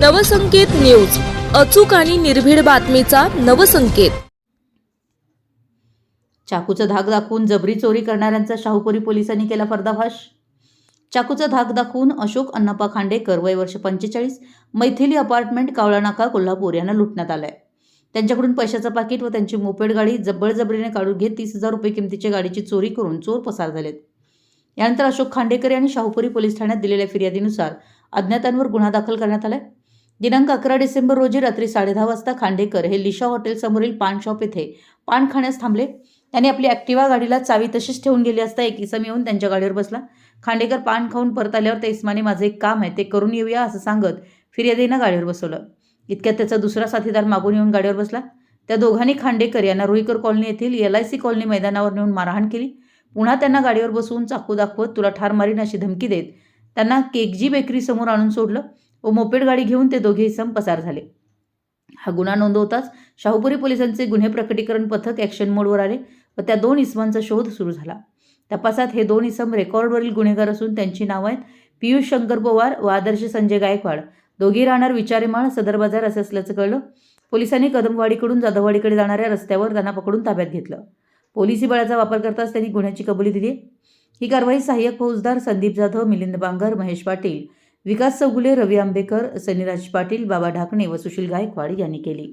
Navsanket news. अचूक आणि निर्भीड बातमीचा नवसंकेत. चाकूचा धाक दाखवून जबरी चोरी करणाऱ्यांचा शाहूपुरी पोलिसांनी केला पर्दाफाश चाकूचा धाक दाखवून अशोक अण्णापा खांडेकर वय वर्ष पंचेचाळीस मैथिली अपार्टमेंट कावळा नाका कोल्हापूर यांना लुटण्यात आलाय. त्यांच्याकडून पैशाचं पाकिट व त्यांची मोपेड गाडी जबरजबरीने काढून घेत तीस हजार रुपये किमतीच्या गाडीची चोरी करून चोर पसार झालेत. यानंतर अशोक खांडेकर यांनी शाहूपुरी पोलीस ठाण्यात दिलेल्या फिर्यादीनुसार अज्ञातांवर गुन्हा दाखल करण्यात आलाय. दिनांक अकरा डिसेंबर रोजी रात्री साडेदहा वाजता खांडेकर हे लिशा हॉटेलसमोरील पान शॉप येथे पान खाण्यास थांबले. त्यांनी आपली ॲक्टिवा गाडीला चावी तशीच ठेवून गेली असता एक इसम येऊन त्यांच्या गाडीवर बसला. खांडेकर पान खाऊन परत आल्यावर त्या इस्माने माझं एक काम आहे ते करून येऊया असं सांगत फिर्यादीनं गाडीवर बसवलं. इतक्यात त्याचा दुसरा साथीदार मागून येऊन गाडीवर बसला. त्या दोघांनी खांडेकर यांना रुईकर कॉलनी येथील एल आय सी कॉलनी मैदानावर नेऊन मारहाण केली. पुन्हा त्यांना गाडीवर बसवून चाकू दाखवत तुला ठार मारीन अशी धमकी देत त्यांना केकजी बेकरी समोर आणून सोडलं. व मोपेड गाडी घेऊन ते दोघे इसम पसार झाले. हा गुन्हा नोंदवताच शाहूपुरी पोलिसांचे गुन्हे प्रकटीकरण पथक ॲक्शन मोडवर आले व त्या दोन इसमांचा शोध सुरू झाला. तपासात हे दोन इसम रेकॉर्डवरील गुन्हेगार असून त्यांची नावं आहेत पियुष शंकर पवार व आदर्श संजय गायकवाड. दोघी राहणार विचारेमाळ सदर बाजार असे असल्याचं कळलं. पोलिसांनी कदमवाडीकडून जाधववाडीकडे जाणाऱ्या रस्त्यावर त्यांना पकडून ताब्यात घेतलं. पोलिसी बळाचा वापर करताच त्यांनी गुन्ह्याची कबुली दिली. ही कारवाई सहाय्यक फौजदार संदीप जाधव मिलिंद बांगर महेश पाटील विकास चौगुले रवी आंबेकर सनीराज पाटील बाबा ढाकणे व सुशील गायकवाड यांनी केली.